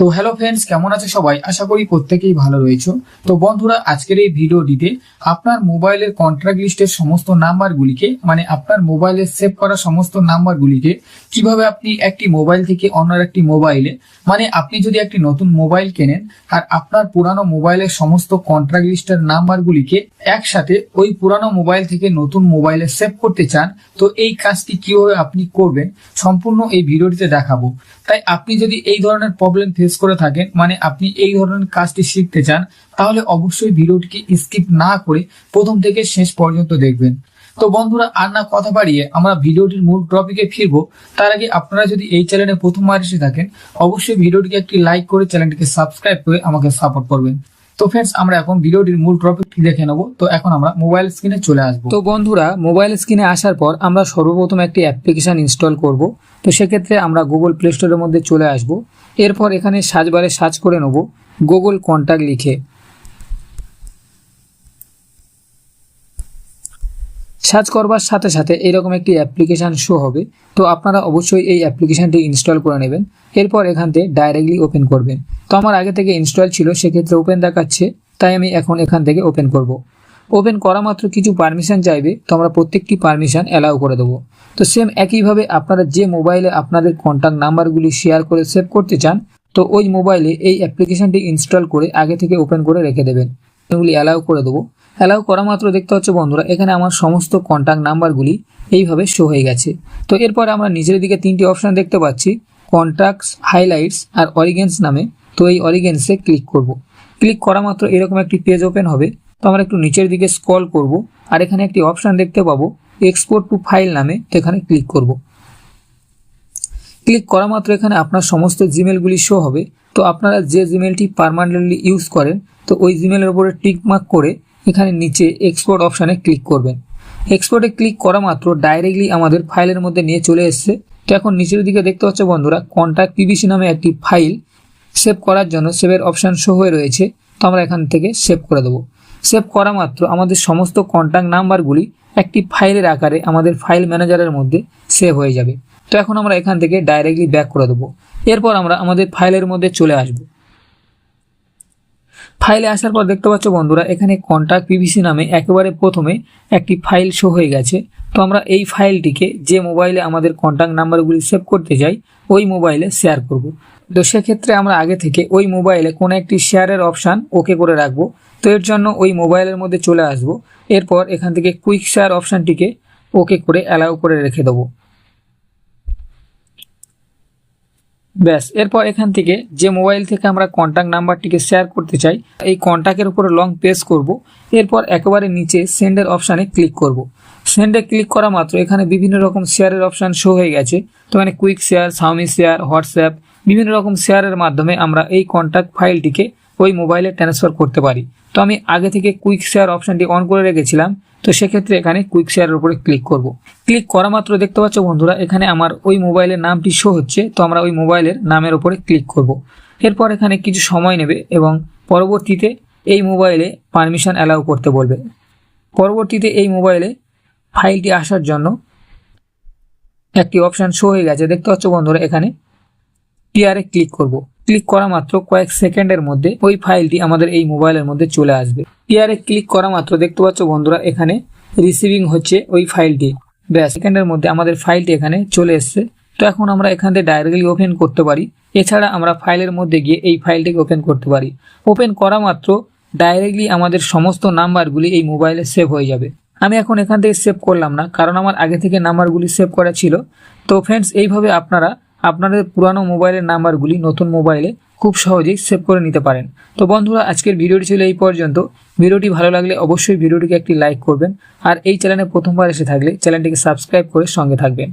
তো hello friends কেমন আছে সবাই? আশা করি প্রত্যেকেই ভালো রয়েছে। তো বন্ধুরা, আজকের এই ভিডিওটিতে আপনার মোবাইলের কন্ট্রাক্ট লিস্টের সমস্ত নাম্বারগুলিকে মানে আপনার মোবাইলে সেভ করা সমস্ত নাম্বারগুলিকে কীভাবে আপনি একটি মোবাইল থেকে অন্য একটি মোবাইলে মানে আপনি যদি একটি নতুন মোবাইল কেনেন আর আপনার পুরানো মোবাইলের সমস্ত কন্ট্রাক্ট লিস্টের নাম্বারগুলিকে একসাথে ওই পুরানো মোবাইল থেকে নতুন মোবাইলে সেভ করতে চান, তো এই কাজটি কীভাবে আপনি করবেন সম্পূর্ণ এই ভিডিওটিতে দেখাবো। তাই আপনি যদি এই ধরনের প্রবলেম ফেস করে থাকেন মানে আপনি এই ধরনের কাজটি শিখতে চান, তাহলে অবশ্যই ভিডিওটিকে স্কিপ না করে প্রথম থেকে শেষ পর্যন্ত দেখবেন। তো বন্ধুরা, আর না কথা বাড়িয়ে আমরা ভিডিওটির মূল টপিকে ফিরবো। তার আগে আপনারা যদি এই চ্যানেলে প্রথমবার এসে থাকেন, অবশ্যই ভিডিওটিকে একটি লাইক করে চ্যানেলটিকে সাবস্ক্রাইব করে আমাকে সাপোর্ট করবেন। তো ফ্রেন্ডস আমরা এখন ভিডিওটির মূল টপিকটি দেখে নেব? তো এখন আমরা মোবাইল স্ক্রিনে চলে আসব। তো বন্ধুরা মোবাইল স্ক্রিনে আসার পর আমরা সর্বপ্রথম একটি অ্যাপ্লিকেশন ইনস্টল করব। তো সেক্ষেত্রে আমরা গুগল প্লে স্টোরের মধ্যে চলে আসব। এরপর এখানে সার্চ বারে সার্চ করে নেব। গুগল কন্ট্যাক্ট লিখে। সার্চ করবার সাথে সাথে এরকম একটি অ্যাপ্লিকেশান শো হবে। তো আপনারা অবশ্যই এই অ্যাপ্লিকেশানটি ইনস্টল করে নেবেন। এরপর এখান থেকে ডাইরেক্টলি ওপেন করবেন। তো আমার আগে থেকে ইনস্টল ছিল, সেক্ষেত্রে ওপেন দেখাচ্ছে। তাই আমি এখন এখান থেকে ওপেন করব। ওপেন করা মাত্র কিছু পারমিশন চাইবে। তো আমরা প্রত্যেকটি পারমিশন অ্যালাউ করে দেবো। তো সেম একইভাবে আপনারা যে মোবাইলে আপনাদের কন্ট্যাক্ট নাম্বারগুলি শেয়ার করে সেভ করতে চান, তো ওই মোবাইলে এই অ্যাপ্লিকেশনটি ইনস্টল করে আগে থেকে ওপেন করে রেখে দেবেন। এগুলি অ্যালাউ করে দেবো। অ্যালাউ করা মাত্র দেখতে হচ্ছে বন্ধুরা, এখানে আমার সমস্ত কন্ট্যাক্ট নাম্বারগুলি এইভাবে শো হয়ে গেছে। তো এরপর আমরা নিজের দিকে তিনটি অপশান দেখতে পাচ্ছি কন্ট্যাক্টস হাইলাইটস আর অরিগেন্স নামে। তো এই অরিগেন্সে ক্লিক করব। ক্লিক করা মাত্র এরকম একটি পেজ ওপেন হবে। তো আমরা একটু নিচের দিকে স্ক্রল করব আর এখানে একটি অপশান দেখতে পাবো এক্সপোর্ট টু ফাইল নামে। তো এখানে ক্লিক করব। ক্লিক করা মাত্র এখানে আপনার সমস্ত জিমেলগুলি শো হবে। তো আপনারা যে জিমেলটি পারমানেন্টলি ইউজ করেন তো ওই জিমেলের উপরে টিক মার্ক করে এখানে নিচে এক্সপোর্ট অপশানে ক্লিক করবেন। এক্সপোর্টে ক্লিক করা মাত্র ডাইরেক্টলি আমাদের ফাইলের মধ্যে নিয়ে চলে এসছে। তো এখন নিচের দিকে দেখতে পাচ্ছ বন্ধুরা কন্ট্যাক্ট পিবিসি নামে একটি ফাইল সেভ করার জন্য সেভের অপশান শো হয়ে রয়েছে। তো আমরা এখান থেকে সেভ করে দেবো। সেভ করা মাত্র আমাদের সমস্ত কন্ট্যাক্ট নাম্বারগুলি একটি ফাইলের আকারে আমাদের ফাইল ম্যানেজারের মধ্যে সেভ হয়ে যাবে। তো এখন আমরা এখান থেকে ডাইরেক্টলি ব্যাক করে দেবো। এরপর আমরা আমাদের ফাইলের মধ্যে চলে আসব। ফাইলে আসার পর দেখতে পাচ্ছ বন্ধুরা, এখানে কন্ট্যাক্ট পিভিসি নামে একেবারে প্রথমে একটি ফাইল শো হয়ে গেছে। তো আমরা এই ফাইলটিকে যে মোবাইলে আমাদের কন্ট্যাক্ট নাম্বারগুলি সেভ করতে যাই ওই মোবাইলে শেয়ার করব। তো সেক্ষেত্রে আমরা আগে থেকে ওই মোবাইলে কোনো একটি শেয়ারের অপশান ওকে করে রাখব। তো এর জন্য ওই মোবাইলের মধ্যে চলে আসব। এরপর এখান থেকে কুইক শেয়ার অপশানটিকে ওকে করে অ্যালাউ করে রেখে দেবো। ব্যাস, এরপর এখান থেকে যে মোবাইল থেকে আমরা কন্ট্যাক্ট নাম্বারটিকে শেয়ার করতে চাই, এই কন্ট্যাক্টের উপরে লং প্রেস করব, এরপর একেবারে নিচে সেন্ডের অপশানে ক্লিক করব। সেন্ডে ক্লিক করা মাত্র এখানে বিভিন্ন রকম শেয়ারের অপশান শো হয়ে গেছে, তো এখানে quick share Xiaomi share WhatsApp বিভিন্ন রকম শেয়ারের মাধ্যমে আমরা এই কন্ট্যাক্ট ফাইলটিকে ওই মোবাইলে ট্রান্সফার করতে পারি। তো আমি আগে থেকে কুইক শেয়ার অপশানটি অন করে রেখেছিলাম তো সেক্ষেত্রে এখানে কুইক শেয়ারের উপরে ক্লিক করব। ক্লিক করা মাত্র দেখতে পাচ্ছ বন্ধুরা, এখানে আমার ওই মোবাইলের নামটি শো হচ্ছে, তো আমরা ওই মোবাইলের নামের উপরে ক্লিক করব। এরপর এখানে কিছু সময় নেবে এবং পরবর্তীতে এই মোবাইলে পারমিশন অ্যালাউ করতে বলবে। পরবর্তীতে এই মোবাইলে ফাইলটি আসার জন্য একটি অপশান শো হয়ে গেছে। দেখতে পাচ্ছ বন্ধুরা, এখানে পিয়ারে ক্লিক করব। ক্লিক করা মাত্র কয়েক সেকেন্ডের মধ্যে ওই ফাইলটি আমাদের এই মোবাইলের মধ্যে চলে আসবে। পিয়ারে ক্লিক করা মাত্র দেখতে পাচ্ছ বন্ধুরা, এখানে রিসিভিং হচ্ছে ওই ফাইলটি। ব্যাস, সেকেন্ডের মধ্যে আমাদের ফাইলটি এখানে চলে এসছে। তো এখন আমরা এখান থেকে ডাইরেক্টলি ওপেন করতে পারি। এছাড়া আমরা ফাইলের মধ্যে গিয়ে এই ফাইলটিকে ওপেন করতে পারি। ওপেন করা মাত্র ডাইরেক্টলি আমাদের সমস্ত নাম্বারগুলি এই মোবাইলে সেভ হয়ে যাবে। আমি এখন এখান থেকে সেভ করলাম না, কারণ আমার আগে থেকে নাম্বারগুলি সেভ করা ছিল। তো ফ্রেন্ডস এইভাবে আপনারা আপনাদের পুরানো মোবাইলের নাম্বারগুলি নতুন মোবাইলে খুব সহজেই সেভ করে নিতে পারেন। তো বন্ধুরা, আজকের ভিডিওটি ছিল এই পর্যন্ত। ভিডিওটি ভালো লাগলে অবশ্যই ভিডিওটিকে একটি লাইক করবেন। আর এই চ্যানেলে প্রথমবার এসে থাকলে চ্যানেলটিকে সাবস্ক্রাইব করে সঙ্গে থাকবেন।